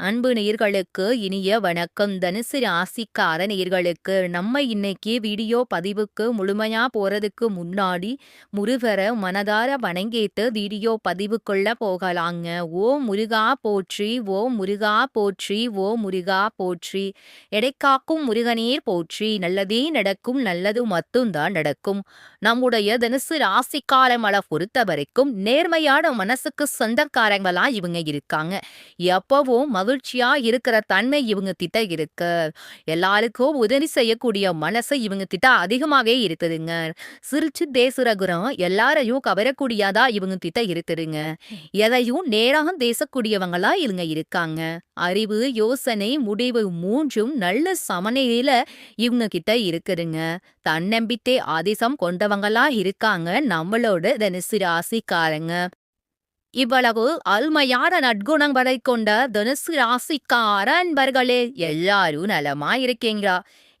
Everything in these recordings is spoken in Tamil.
அன்பு நேயர்களுக்கு இனிய வணக்கம். தனுசு ராசிக்கார நேயர்களுக்கு நம்ம இன்னைக்கு வீடியோ பதிவுக்கு முழுமையா போறதுக்கு முன்னாடி முருகரை மனதார வணங்கிட்டு வீடியோ பதிவுக்குள்ள போகலாங்க. ஓ முருகா போற்றி ஓ முருகா போற்றி ஓ முருகா போற்றி. எடைக்காக்கும் முருகனீர் போற்றி நல்லதே நடக்கும் நல்லது மட்டும்தான் நடக்கும். நம்முடைய தனுசு ராசிக்காரங்களை பொறுத்த வரைக்கும் நேர்மையான மனசுக்கு சொந்தக்காரங்களா இவங்க இருக்காங்க. எப்பவும் மகிழ்ச்சியா இருக்கிற தன்மை இவங்க கிட்ட இருக்கு. எல்லாருக்கும் உதவி செய்யக்கூடிய மனசு இவங்க கிட்ட அதிகமாவே இருக்குதுங்க. சிரிச்சு தேசுரகுரம் எல்லாரையும் கவரக்கூடியதா இவங்க கிட்ட இருக்குதுங்க. எதையும் நேராக தேசக்கூடியவங்களா இவங்க இருக்காங்க. அறிவு யோசனை முடிவு மூன்றும் நல்ல சமநிலையில இவங்க கிட்ட இருக்குதுங்க. தன்னம்பிக்கை ஆதிசம் கொண்டவங்களா இருக்காங்க. நம்மளோட தனுசு ராசிக்காரங்க. இவ்வளவு அருமையான நற்குணங்களை கொண்ட தனுசு ராசிக்கார அன்பர்களே எல்லாரும் நலமா இருக்கீங்களா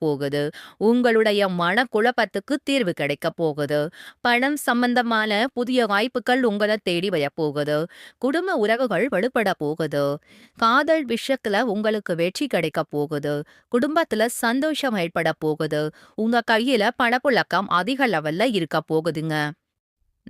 போகுது. உங்களுடைய மனக்குழப்பத்துக்கு தீர்வு கிடைக்க போகுது. பணம் சம்பந்தமான புதிய வாய்ப்புகள் உங்களை தேடி வரப்போகுது குடும்ப உறவுகள் வலுப்பட போகுது. காதல் விஷயத்துல உங்களுக்கு வெற்றி கிடைக்க போகுது. குடும்பத்துல சந்தோஷம் ஏற்பட போகுது. உங்க கையில பணப்புழக்கம் அதிக லெவல்ல இருக்க போகுதுங்க.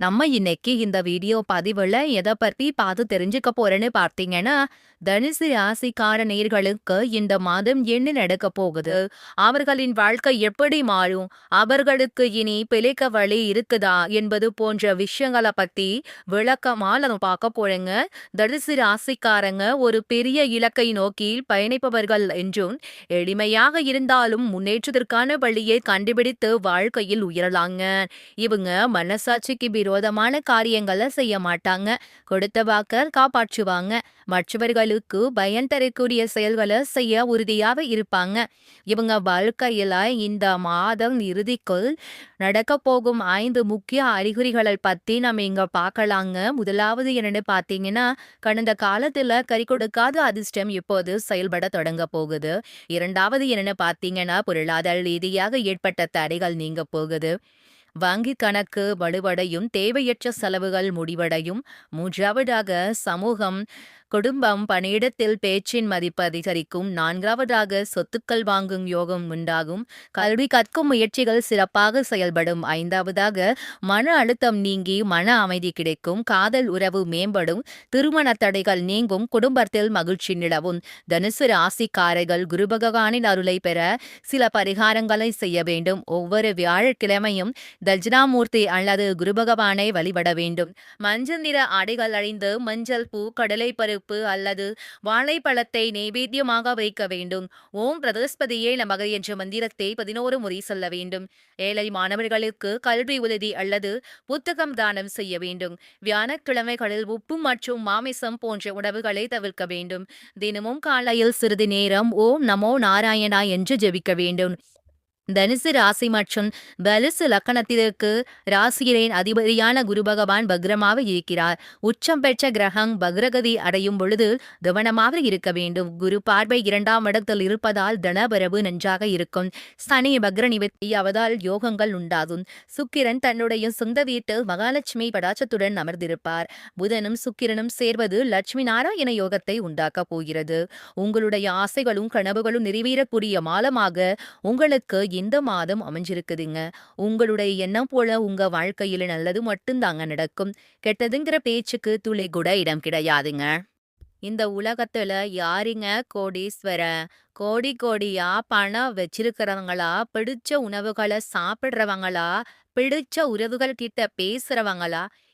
நம்ம இன்னைக்கு இந்த வீடியோ பதிவுல எதை பத்தி பார்த்து தெரிஞ்சுக்க போறேன்னு பார்த்தீங்கன்னா தனுசு ராசிக்கார நேர்களுக்கு இந்த மாதம் என்ன நடக்க போகுது? அவர்களின் வாழ்க்கை எப்படி மாறும்? அவர்களுக்கு இனி பிழைக்க வழி இருக்குதா? என்பது போன்ற விஷயங்களை பத்தி விளக்கமா நம்ம பார்க்க போறேங்க. தனுசு ராசிக்காரங்க ஒரு பெரிய இலக்கை நோக்கி பயணிப்பவர்கள் என்றும் எளிமையாக இருந்தாலும் முன்னேற்றத்திற்கான வழியை கண்டுபிடித்து வாழ்க்கையில் உயரலாங்க. இவங்க மனசாட்சிக்கு விரோதமான காரியங்களை செய்ய மாட்டாங்க. கொடுத்த வாக்க காப்பாற்றுவாங்க. மற்றவர்களுக்கு பயன் தரக்கூடிய செயல்களை செய்ய உறுதியாக இருப்பாங்க. இவங்க வாழ்க்கையில இந்த மாதம் இறுதிக்குள் நடக்க போகும் ஐந்து முக்கிய அறிகுறிகளை பத்தி நம்ம இங்க பார்க்கலாங்க முதலாவது என்னன்னு பாத்தீங்கன்னா கடந்த காலத்துல கறி கொடுக்காத அதிர்ஷ்டம் இப்போது செயல்பட தொடங்க போகுது. இரண்டாவது என்னன்னு பாத்தீங்கன்னா பொருளாதார ரீதியாக ஏற்பட்ட தடைகள் நீங்க போகுது. வங்கிக் கணக்கு வலுவடையும் தேவையற்ற செலவுகள் முடிவடையும். மூன்றாவதாக சமூகம் குடும்பம் பணியிடத்தில் பேச்சின் மதிப்பு அதிகரிக்கும். நான்காவதாக சொத்துக்கள் வாங்கும் யோகம் உண்டாகும். கல்வி கற்கும் முயற்சிகள் சிறப்பாக செயல்படும். ஐந்தாவதாக மன அழுத்தம் நீங்கி மன அமைதி கிடைக்கும். காதல் உறவு மேம்படும். திருமண தடைகள் நீங்கும். குடும்பத்தில் மகிழ்ச்சி நிலவும். தனுசு ராசிக்காரர்கள் குருபகவானின் அருளை பெற சில பரிகாரங்களை செய்ய வேண்டும். ஒவ்வொரு வியாழக்கிழமையும் தஜ்னாமூர்த்தி அல்லது குருபகவானை வழிபட வேண்டும். மஞ்சள் நிற ஆடைகள் அழிந்து மஞ்சள் பூ கடலை பரு பருப்பு அல்லது வாழைப்பழத்தை நைவேத்தியமாக வைக்க வேண்டும். ஓம் பிரதஸ்பதியே நமக என்ற மந்திரத்தை பதினோரு முறை சொல்ல வேண்டும். ஏழை மாணவர்களுக்கு கல்வி உதவி அல்லது புத்தகம் தானம் செய்ய வேண்டும். வியாழக்கிழமைகளில் உப்பு மற்றும் மாமிசம் போன்ற உணவுகளை தவிர்க்க வேண்டும். தினமும் காலையில் சிறிது நேரம் ஓம் நமோ நாராயணா என்று ஜெபிக்க வேண்டும். தனுசு ராசி மற்றும் பலுசு லக்கணத்திற்கு ராசியின் அதிபதியான குரு பகவான் பக்ரமாக இருக்கிறார். உச்சம் பெற்ற கிரகம் பக்ரகதி அடையும் பொழுது கவனமாக இருக்க வேண்டும். குரு பார்வை இரண்டாம் இடத்தில் இருப்பதால் தனபரவு நன்றாக இருக்கும். சனி பக்ர அவதால் யோகங்கள் உண்டாகும். சுக்கிரன் தன்னுடைய சொந்த வீட்டில் மகாலட்சுமி படாச்சத்துடன் அமர்ந்திருப்பார். புதனும் சுக்கிரனும் சேர்வது லட்சுமி நாராயண யோகத்தை உண்டாக்கப் போகிறது. உங்களுடைய ஆசைகளும் கனவுகளும் நிறைவேறக்கூடிய மாலமாக உங்களுக்கு இந்த மாதம் அமைஞ்சிருக்குதுங்க. உங்களுடைய எண்ணம் போல உங்க வாழ்க்கையில நல்லது மட்டும்தாங்க நடக்கும். கெட்டதுங்கிற பேச்சுக்கு துளி கூட இடம் கிடையாதுங்க. இந்த உலகத்துல யாருங்க கோடீஸ்வர? கோடி கோடியா பணம் வச்சிருக்கிறவங்களா? பிடிச்ச உணவுகளை சாப்பிடுறவங்களா? பிடிச்ச உறவுகள் கிட்ட பேசுறவங்களா?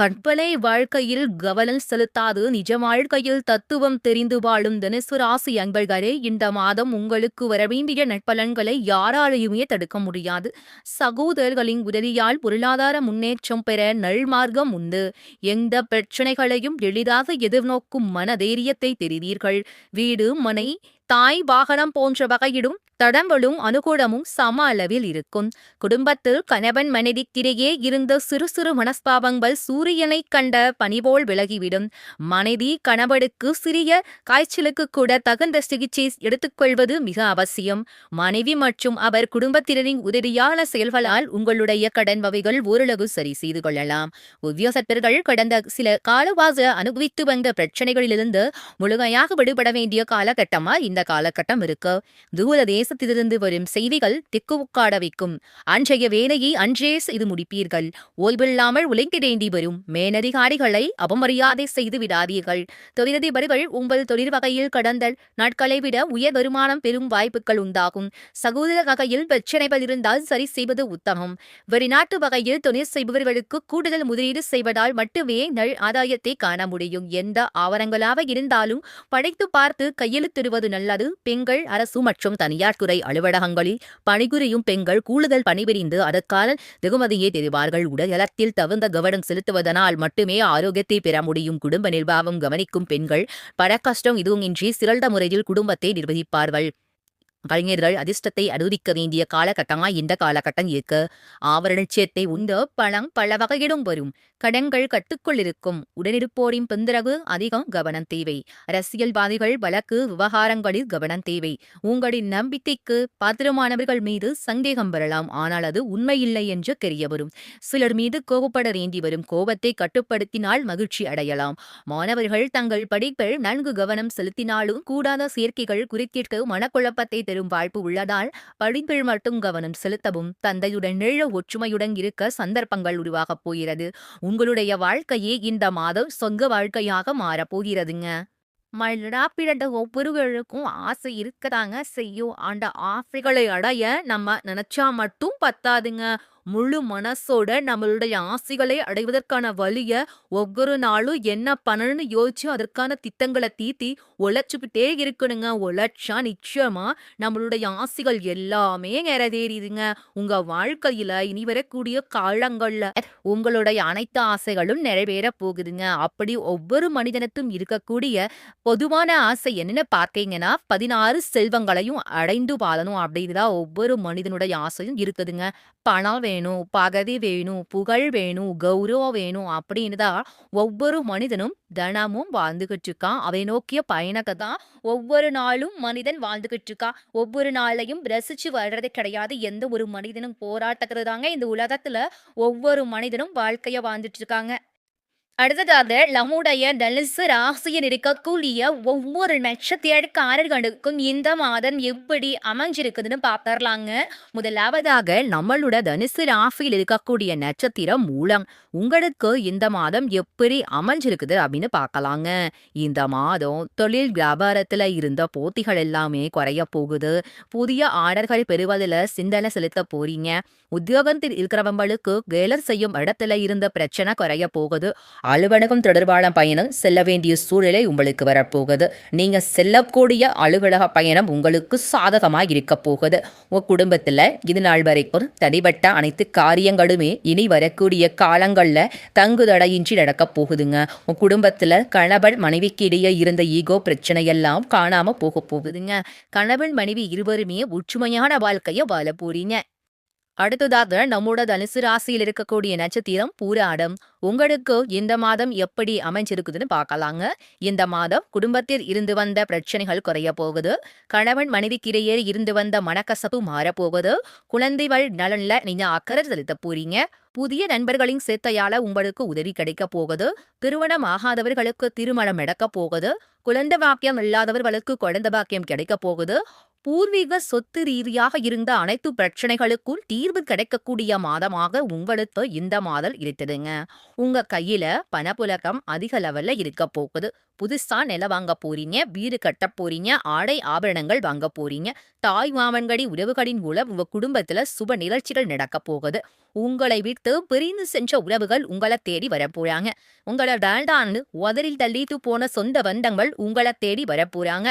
கற்பனை வாழ்க்கையில் கவனம் செலுத்தாது. நிஜ வாழ்க்கையில் தத்துவம் தெரிந்து வாழும் தனுசு ராசி அன்பர்களே இந்த மாதம் உங்களுக்கு வரவேண்டிய நற்பலன்களை யாராலையுமே தடுக்க முடியாது. சகோதரர்களின் உதவியால் பொருளாதார முன்னேற்றம் பெற நல்மார்க்கம் உண்டு. எந்த பிரச்சனைகளையும் எளிதாக எதிர்நோக்கும் மனதைரியத்தை தெரிவீர்கள். வீடு மனை தாய் வாகனம் போன்ற வகையிலும் தடங்களும் அனுகூலமும் சம அளவில் இருக்கும். குடும்பத்தில் கணவன் மனைவிக்கிடையே இருந்த சிறு சிறு மனஸ்தாபங்கள் சூரியனை கண்ட பணிபோல் விலகிவிடும். மனைவி கணவனுக்கு சிறிய காய்ச்சலுக்கு கூட தகுந்த சிகிச்சை எடுத்துக்கொள்வது மிக அவசியம். மனைவி மற்றும் அவர் குடும்பத்தினரின் உதவியான செயல்களால் உங்களுடைய கடன் வகைகள் ஓரளவு சரி செய்து கொள்ளலாம். உத்தியோகத்தர்கள் கடந்த சில காலவாச அனுபவித்து வந்த பிரச்சனைகளிலிருந்து முழுமையாக விடுபட வேண்டிய காலகட்டமா இந்த இருந்த காலகட்டம் இருக்கு. தூர தேசத்திலிருந்து வரும் செய்திகள் திக்குவுக்காட வைக்கும். அன்றைய வேலையை அன்றே செய்து முடிப்பீர்கள். ஓய்வில்லாமல் உழைக்க வரும். மேலதிகாரிகளை அவமரியாதை செய்து விடாதீர்கள். தொழிலதிபர்கள் உங்கள் தொழில் வகையில் கடந்த நாட்களை விட உயர் வருமானம் பெறும் வாய்ப்புகள் உண்டாகும். சகோதர வகையில் பிரச்சனைகள் இருந்தால் சரி செய்வது உத்தமம். வெளிநாட்டு வகையில் தொழில் செய்பவர்களுக்கு கூடுதல் முதலீடு செய்வதால் மட்டுமே நல் ஆதாயத்தை காண முடியும். எந்த ஆவணங்களாக இருந்தாலும் படைத்து பார்த்து கையெழுத்திடுவது நல்ல நல்லது பெண்கள் அரசு மற்றும் தனியார் துறை அலுவலகங்களில் பணிபுரியும் பெண்கள் கூடுதல் பணிபுரிந்து அதற்கான வெகுமதியை தெரிவார்கள் உடல்நலத்தில் தகுந்த கவனம் செலுத்துவதனால் மட்டுமே ஆரோக்கியத்தை பெற முடியும். குடும்ப நிர்வாகம் கவனிக்கும் பெண்கள் பண கஷ்டம் இதுவுமின்றி சிறந்த முறையில் குடும்பத்தை நிர்வகிப்பார்கள். கலைஞர்கள் அதிர்ஷ்டத்தை அனுபவிக்க வேண்டிய காலகட்டமாய் இந்த காலகட்டம் இருக்கு? ஆவரணட்சியத்தை உண்டு பணம் பல வகையிடும் வரும். கடன்கள் கட்டுக்குள் இருக்கும். உடனிருப்போரின் தொந்தரவு அதிகம் கவனம் தேவை. அரசியல்வாதிகள் வழக்கு விவகாரங்களில் கவனம் தேவை. உங்களின் நம்பிக்கைக்கு பாத்திரமானவர்கள் மீது சந்தேகம் வரலாம். ஆனால் அது உண்மையில்லை என்று தெரிய வரும். சிலர் மீது கோபப்பட வேண்டி வரும். கோபத்தை கட்டுப்படுத்தினால் மகிழ்ச்சி அடையலாம். மாணவர்கள் தங்கள் படிப்பில் நன்கு கவனம் செலுத்தினாலும் கூடாத சேர்க்கைகள் குறித்திற்கு மனக்குழப்பத்தை பெறும் வாய்ப்பு உள்ளதால் படிப்பில் மட்டும் கவனம் செலுத்தவும் தந்தையுடன் நிழ ஒற்றுமையுடன் இருக்க சந்தர்ப்பங்கள் உருவாகப் போகிறது. உங்களுடைய வாழ்க்கையே இந்த மாதம் சொங்க வாழ்க்கையாக மாறப்போகிறதுங்க மழடா பிறந்த ஒவ்வொருவருக்கும் ஆசை இருக்கதாங்க செய்யும். அந்த ஆசைகளை அடைய நம்ம நினைச்சா மட்டும் பத்தாதுங்க. முழு மனசோட நம்மளுடைய ஆசைகளை அடைவதற்கான வழிய ஒவ்வொரு நாளும் என்ன பண்ணணும்னு யோசிச்சு அதற்கான திட்டங்களை தீத்தி உழைச்சுக்கிட்டே இருக்கணுங்க. உழைச்சா நிச்சயமா நம்மளுடைய ஆசைகள் எல்லாமே நிறைவேறிதுங்க உங்க வாழ்க்கையில இனி வரக்கூடிய காலங்கள்ல உங்களுடைய அனைத்து ஆசைகளும் நிறைவேற போகுதுங்க. அப்படி ஒவ்வொரு மனிதனுக்கும் இருக்கக்கூடிய பொதுவான ஆசை என்னன்னு பார்த்தீங்கன்னா பதினாறு செல்வங்களையும் அடைந்து வாழணும். அப்படின்னுதான் ஒவ்வொரு மனிதனுடைய ஆசையும் இருக்குதுங்க. பணம் வேணும் பகதி வேணும் புகழ் வேணும் கௌரவம் வேணும் அப்படின்னு தான் ஒவ்வொரு மனிதனும் தினமும் வாழ்ந்துகிட்டு இருக்கான் அவை நோக்கிய பயணத்தை தான் ஒவ்வொரு நாளும் மனிதன் வாழ்ந்துகிட்டு இருக்கான் ஒவ்வொரு நாளையும் ரசிச்சு வர்றது கிடையாது. எந்த ஒரு மனிதனும் போராட்டக்கிறது தாங்க இந்த உலகத்துல ஒவ்வொரு மனிதனும் வாழ்க்கைய வாழ்ந்துட்டு இருக்காங்க. அடுத்ததாக நம்முடைய தனுசு ராசியில் இருக்கக்கூடிய ஒவ்வொரு நட்சத்திரக்காரர்களுக்கும் இந்த மாதம் எப்படி அமைஞ்சிருக்குதுன்னு பார்த்துடலாங்க முதலாவதாக நம்மளோட தனுசு ராசியில் இருக்கக்கூடிய நட்சத்திரம் மூலம் உங்களுக்கு இந்த மாதம் எப்படி அமைஞ்சிருக்குது அப்படின்னு பார்க்கலாங்க இந்த மாதம் தொழில் வியாபாரத்தில் இருந்த போட்டிகள் எல்லாமே குறைய போகுது. புதிய ஆர்டர்கள் பெறுவதில் சிந்தனை செலுத்த போறீங்க. உத்தியோகத்தில் இருக்கிறவங்களுக்கு வேலை செய்யும் இடத்துல இருந்த பிரச்சனை குறைய போகுது. அலுவலகம் தொடர்பான பயணம் செல்ல வேண்டிய சூழ்நிலை உங்களுக்கு வரப்போகுது. நீங்க செல்லக்கூடிய அலுவலக பயணம் உங்களுக்கு சாதகமாக இருக்க போகுது. உங்க குடும்பத்துல இது நாள் வரைக்கும் தனிப்பட்ட அனைத்து காரியங்களுமே இனி வரக்கூடிய காலங்கள்ல தங்குதடையின்றி நடக்க போகுதுங்க. உங்க குடும்பத்துல கணவன் மனைவிக்கு இடையே இருந்த ஈகோ பிரச்சனையெல்லாம் காணாமல் காணாம போக போகுதுங்க. கணவன் மனைவி இருவருமே ஒற்றுமையான வாழ்க்கையை வாழ போறீங்க. அடுத்ததாக நம்மோட தனுசு ராசியில் இருக்கக்கூடிய நட்சத்திரம் பூராடம் உங்களுக்கு இந்த மாதம் எப்படி அமைஞ்சிருக்குதுன்னு பார்க்கலாங்க. இந்த மாதம் குடும்பத்தில் இருந்து வந்த பிரச்சனைகள் குறைய போகுது. கணவன் மனைவிக்கிடையே இருந்து வந்த மனக்கசப்பு மாறப்போகுது. குழந்தைகள் நலன்ல நீங்க அக்கறை செலுத்த போறீங்க. புதிய நண்பர்களின் சேர்த்தையால உங்களுக்கு உதவி கிடைக்க போகுது. திருமணம் ஆகாதவர்களுக்கு திருமணம் நடக்க போகுது. குழந்தை பாக்கியம் இல்லாதவர்களுக்கு குழந்தை பாக்கியம் கிடைக்க போகுது. பூர்வீக சொத்து ரீதியாக இருந்த அனைத்து பிரச்சனைகளுக்கும் தீர்வு கிடைக்கக்கூடிய மாதமாக உங்களுக்கு இந்த மாதம் இருக்குதுங்க உங்க கையில பணப்புழக்கம் அதிக லெவல்ல இருக்க போகுது. புதுசா நில வாங்க போறீங்க வீடு கட்ட போறீங்க ஆடை ஆபரணங்கள் வாங்க போறீங்க தாய் மாமன்கடி உறவுகளின் மூலம் உங்க குடும்பத்துல சுப நிகழ்ச்சிகள் நடக்க போகுது. உங்களை விட்டு பிரிந்து சென்ற உறவுகள் உங்களை தேடி வரப்போறாங்க உங்களை வேண்டான்னு உதறில் தள்ளிட்டு போன சொந்த பந்தங்கள் உங்களை தேடி வரப்போறாங்க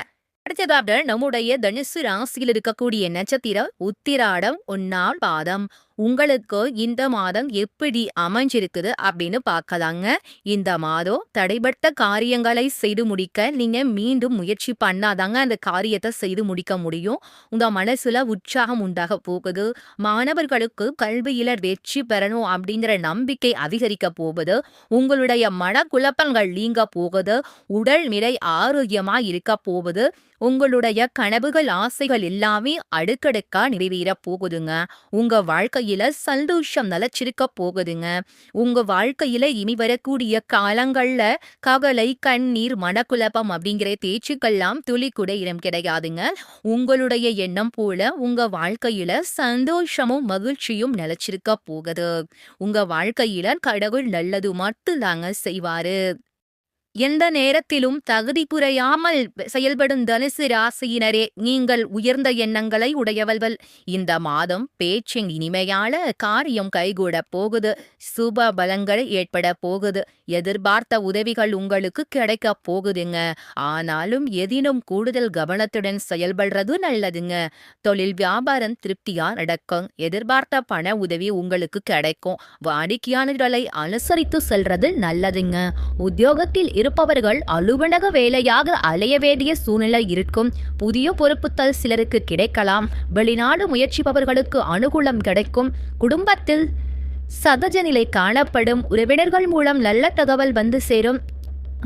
அடுத்ததாக நம்முடைய தனுசு ராசியில் இருக்கக்கூடிய நட்சத்திரம் உத்திராடம் ஒன்னாள் பாதம். உங்களுக்கு இந்த மாதம் எப்படி அமைஞ்சிருக்குது அப்படின்னு பார்க்கலாங்க. இந்த மாதம் தடைபட்ட காரியங்களை செய்து முடிக்க நீங்க மீண்டும் முயற்சி பண்ணாதாங்க அந்த காரியத்தை செய்து முடிக்க முடியும். உங்க மனசுல உற்சாகம் உண்டாக போகுது. மாணவர்களுக்கு கல்வியில வெற்றி பெறணும் அப்படிங்கிற நம்பிக்கை அதிகரிக்க போகுது. உங்களுடைய மனக்குழப்பங்கள் நீங்க போகுது. உடல் நிலை ஆரோக்கியமா இருக்க போகுது. உங்களுடைய கனவுகள் ஆசைகள் எல்லாமே அடுக்கடுக்கா நிறைவேற போகுதுங்க. உங்க வாழ்க்கையில சந்தோஷம் நிலச்சிருக்க போகுதுங்க. உங்க வாழ்க்கையில இனி வரக்கூடிய காலங்கள்ல கவலை கண்ணீர் மனக்குழப்பம் அப்படிங்கிற பேச்சுக்கெல்லாம் துளி கூட இடம் கிடையாதுங்க. உங்களுடைய எண்ணம் போல உங்க வாழ்க்கையில சந்தோஷமும் மகிழ்ச்சியும் நிலச்சிருக்க போகுது. உங்க வாழ்க்கையில கடவுள் நல்லது மட்டும் தாங்க செய்வாரு. எந்த நேரத்திலும் தகுதி புரையாமல் செயல்படும் தனுசு ராசியினரே நீங்கள் உயர்ந்த எண்ணங்களை உடையவள்கள். இந்த மாதம் பேச்சின் இனிமையான காரியம் கைகூட போகுது. சுப பலங்கள் ஏற்பட போகுது. எதிர்பார்த்த உதவிகள் உங்களுக்கு கிடைக்க போகுதுங்க. ஆனாலும் எதினும் கூடுதல் கவனத்துடன் செயல்படுறது நல்லதுங்க. தொழில் வியாபாரம் திருப்தியா நடக்கும். எதிர்பார்த்த பண உதவி உங்களுக்கு கிடைக்கும். வாடிக்கையாளர்களை அனுசரித்து செல்றது நல்லதுங்க. உத்தியோகத்தில் இருப்பவர்கள் அலுவலக வேலையாக அலைய வேண்டிய சூழ்நிலை இருக்கும். புதிய பொறுப்புத்தல் சிலருக்கு கிடைக்கலாம். வெளிநாடு முயற்சிப்பவர்களுக்கு அனுகூலம் கிடைக்கும். குடும்பத்தில் சதஜ நிலை காணப்படும். உறவினர்கள் மூலம் நல்ல தகவல் வந்து சேரும்.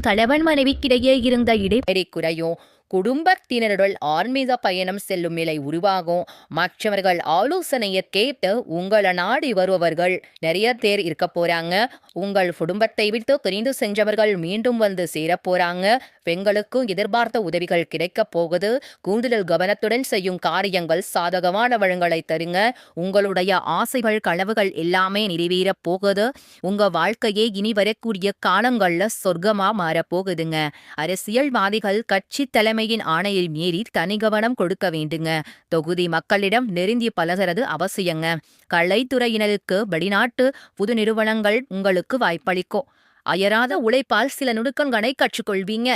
கணவன் மனைவிக்கிடையே இருந்த இடைவெளி குறையும். குடும்பத்தினருடன் ஆன்மீக பயணம் செல்லும் நிலை உருவாகும். மற்றவர்கள் ஆலோசனையை கேட்டு உங்களை நாடி வருபவர்கள் நிறைய பேர் இருக்க போறாங்க. உங்கள் குடும்பத்தை விட்டு பிரிந்து சென்றவர்கள் மீண்டும் வந்து சேரப்போறாங்க பெண்களுக்கும் எதிர்பார்த்த உதவிகள் கிடைக்க போகுது. கூடுதல் கவனத்துடன் செய்யும் காரியங்கள் சாதகமான வளங்களை தருங்க. உங்களுடைய ஆசைகள் கனவுகள் எல்லாமே நிறைவேற போகுது. உங்க வாழ்க்கையே இனி வரக்கூடிய காலங்கள்ல சொர்க்கமா மாற போகுதுங்க. அரசியல்வாதிகள் கட்சி தலைமை தலைமையின் ஆணையை மீறி தனி கவனம் கொடுக்க வேண்டுங்க. தொகுதி மக்களிடம் நெருங்கி பழகிறது அவசியங்க. கலைத்துறையினருக்கு வெளிநாட்டு புது நிறுவனங்கள் உங்களுக்கு வாய்ப்பளிக்கும். அயராத உழைப்பால் சில நுணுக்கங்களை கற்றுக்கொள்வீங்க.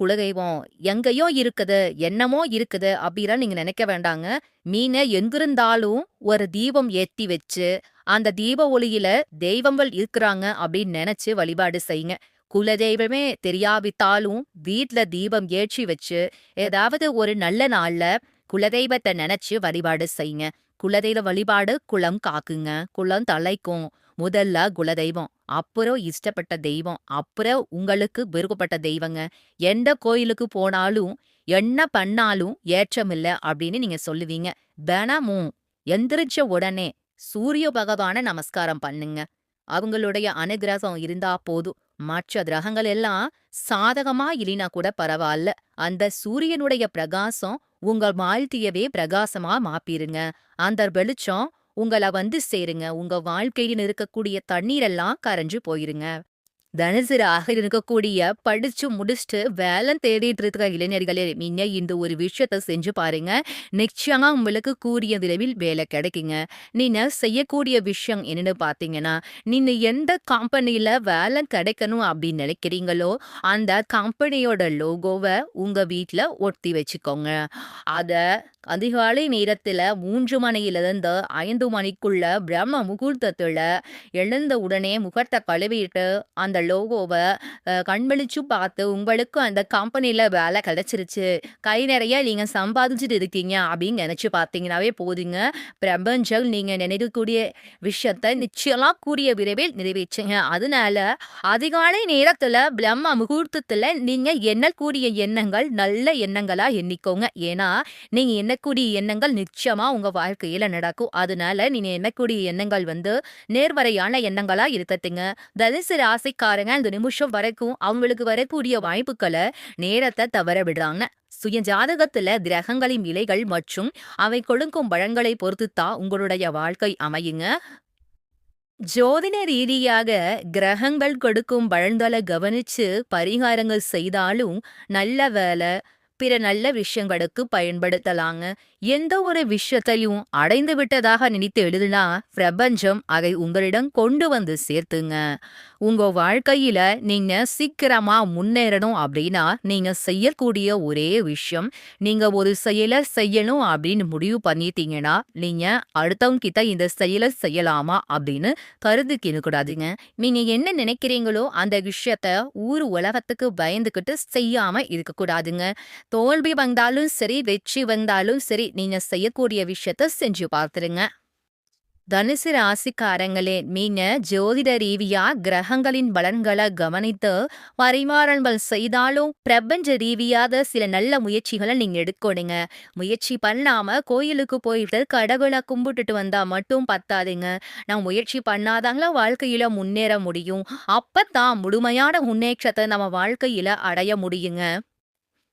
குலதெய்வம். எங்கேயோ இருக்குது என்னமோ இருக்குது அப்படிலாம் நீங்க நினைக்க வேண்டாங்க. மீனை எங்கிருந்தாலும் ஒரு தீபம் ஏத்தி வச்சு அந்த தீப ஒளியில தெய்வங்கள் இருக்கிறாங்க அப்படின்னு நினைச்சு வழிபாடு செய்யுங்க. குலதெய்வமே தெரியாவிட்டாலும் வீட்ல தீபம் ஏற்றி வச்சு ஏதாவது ஒரு நல்ல நாள்ல குலதெய்வத்தை நினைச்சு வழிபாடு செய்யுங்க. குலதெய்வ வழிபாடு குளம் காக்குங்க. குளம் தலைக்கும். முதல்ல குலதெய்வம் அப்புறம் இஷ்டப்பட்ட தெய்வம் அப்புறம் உங்களுக்கு விருப்பப்பட்ட தெய்வங்க. எந்த கோயிலுக்கு போனாலும் என்ன பண்ணாலும் ஏற்றமில்ல அப்படின்னு நீங்க சொல்லுவீங்க. தினமும் எந்திரிச்ச உடனே சூரிய பகவான நமஸ்காரம் பண்ணுங்க. அவங்களுடைய அனுகிரகம் இருந்தா போதும். மற்ற கிரகங்கள் எல்லாம் சாதகமா இல்லைனா கூட பரவாயில்ல. அந்த சூரியனுடைய பிரகாசம் உங்க வாழ்க்கையவே பிரகாசமா மாப்பிருங்க அந்த வெளிச்சம் உங்கள வந்து சேருங்க. உங்க வாழ்க்கையில் இருக்கக்கூடிய தண்ணீரெல்லாம் கரைஞ்சு போயிருங்க. தனுசு இருக்கக்கூடிய படிச்சு முடிச்சுட்டு வேலை தேடிட்டு இருக்கிற இளைஞர்களே நீங்க இந்த ஒரு விஷயத்த செஞ்சு பாருங்க. நிச்சயமா உங்களுக்கு கூடிய விரைவில் வேலை கிடைக்குங்க. நீங்க செய்யக்கூடிய விஷயம் என்னன்னு பாத்தீங்கன்னா நீங்க எந்த கம்பெனியில வேலை கிடைக்கணும் அப்படின்னு நினைக்கிறீங்களோ அந்த கம்பெனியோட லோகோவை உங்க வீட்டுல ஒட்டி வச்சுக்கோங்க. அத அதிகாலை நேரத்தில் மூன்று மணியிலிருந்து ஐந்து மணிக்குள்ள பிரம்ம முகூர்த்தத்தில் எழுந்த உடனே முகத்தை கழுவிட்டு அந்த லோகோவை கண்விழிச்சு பார்த்து உங்களுக்கு அந்த கம்பெனியில் வேலை கிடச்சிருச்சு. கை நிறைய நீங்கள் சம்பாதிச்சுட்டு இருக்கீங்க அப்படின்னு நினச்சி பார்த்தீங்கன்னாவே போதுங்க. பிரபஞ்சம் நீங்கள் நினைக்கக்கூடிய விஷயத்த நிச்சயமாக கூடிய விரைவில் நிறைவேற்றுங்க. அதனால அதிகாலை நேரத்தில் பிரம்ம முகூர்த்தத்தில் நீங்கள் எண்ணக்கூடிய எண்ணங்கள் நல்ல எண்ணங்களாக எண்ணிக்கோங்க. ஏன்னா நீங்கள் என்ன நினைக்கூடிய எண்ணங்கள் நிச்சயமா உங்க வாழ்க்கையில நடக்கும். அதனால நீ நினைக்கூடிய எண்ணங்கள் வந்து நேர்வரையான எண்ணங்களா இருக்கட்டுங்க. தனுசு ராசிக்காரங்க இந்த நிமிஷம் வரைக்கும் அவங்களுக்கு வரக்கூடிய வாய்ப்புகளை நேரத்தை தவற விடுறாங்க. சுய ஜாதகத்துல கிரகங்களின் இலைகள் மற்றும் அவை கொடுக்கும் பழங்களை பொறுத்துத்தான் உங்களுடைய வாழ்க்கை அமையுங்க. ஜோதிட ரீதியாக கிரகங்கள் கொடுக்கும் பழந்தலை கவனிச்சு பரிகாரங்கள் செய்தாலும் நல்ல வேலை பிற நல்ல விஷயங்களுக்கு பயன்படுத்தலாங்க. எந்த ஒரு விஷயத்தையும் அடைந்து விட்டதாக நினைத்து எழுதுனா பிரபஞ்சம் அதை உங்களிடம் கொண்டு வந்து சேர்த்துங்க. உங்க வாழ்க்கையில நீங்க சீக்கிரமா முன்னேறணும் அப்படின்னா நீங்க செய்யக்கூடிய ஒரே விஷயம் நீங்க ஒரு செயலை செய்யணும் அப்படின்னு முடிவு பண்ணிட்டீங்கன்னா நீங்க அடுத்தவங்க கிட்ட இந்த செயலை செய்யலாமா அப்படின்னு கருதுக்கின்னு கூடாதுங்க. நீங்க என்ன நினைக்கிறீங்களோ அந்த விஷயத்த ஊர் உலகத்துக்கு பயந்துகிட்டு செய்யாம இருக்க கூடாதுங்க. தோல்வி வந்தாலும் சரி வெற்றி வந்தாலும் சரி நீங்க செய்யக்கூடிய விஷயத்த செஞ்சு பார்த்துருங்க. தனுசு ராசிக்காரங்களே நீங்க ஜோதிட ரீதியா கிரகங்களின் பலன்களை கவனித்து பரிமாறங்கள் செய்தாலும் பிரபஞ்ச ரீதியாத சில நல்ல முயற்சிகளை நீங்க எடுக்கணுங்க. முயற்சி பண்ணாம கோயிலுக்கு போயிட்டு கடவுளை கும்பிட்டுட்டு வந்தா மட்டும் பத்தாதுங்க. நான் முயற்சி பண்ணாதாங்களா வாழ்க்கையில முன்னேற முடியும். அப்பத்தான் முழுமையான முன்னேற்றத்தை நம்ம வாழ்க்கையில அடைய முடியுங்க.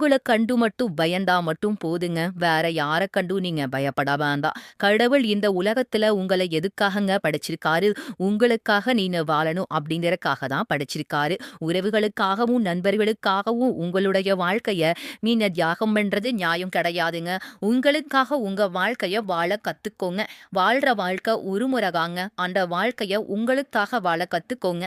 கடவுளை கண்டு மட்டும் பயந்தா மட்டும் போதுங்க. வேற யாரை கண்டும் நீங்க பயப்பட வேண்டாம். கடவுள் இந்த உலகத்துல உங்களை எதுக்காகங்க படைச்சிருக்காரு? உங்களுக்காக நீங்க வாழணும் அப்படிங்கறக்காக தான் படைச்சிருக்காரு. உறவுகளுக்காகவும் நண்பர்களுக்காகவும் உங்களுடைய வாழ்க்கைய நீங்க தியாகம் பண்றது நியாயம் கிடையாதுங்க. உங்களுக்காக உங்க வாழ்க்கைய வாழ கத்துக்கோங்க. வாழ்ற வாழ்க்கை ஒரு முறைதாங்க அந்த வாழ்க்கைய உங்களுக்காக வாழ கத்துக்கோங்க.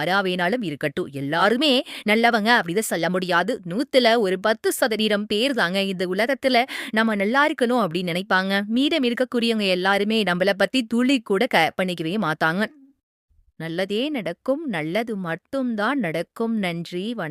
வேணாலும் இருக்கட்டும். எல்லாருமே நல்லவங்க அப்படின்னு சொல்ல முடியாது. நூத்துல ஒரு பத்து சதவீதம் பேர் தாங்க இந்த உலகத்துல நம்ம நல்லா இருக்கணும் அப்படின்னு நினைப்பாங்க. மீதம் இருக்கக்கூடியவங்க எல்லாருமே நம்மள பத்தி துளி கூட பண்ணிக்கவே மாட்டாங்க. நல்லதே நடக்கும் நல்லது மட்டும்தான் நடக்கும். நன்றி வணக்கம்.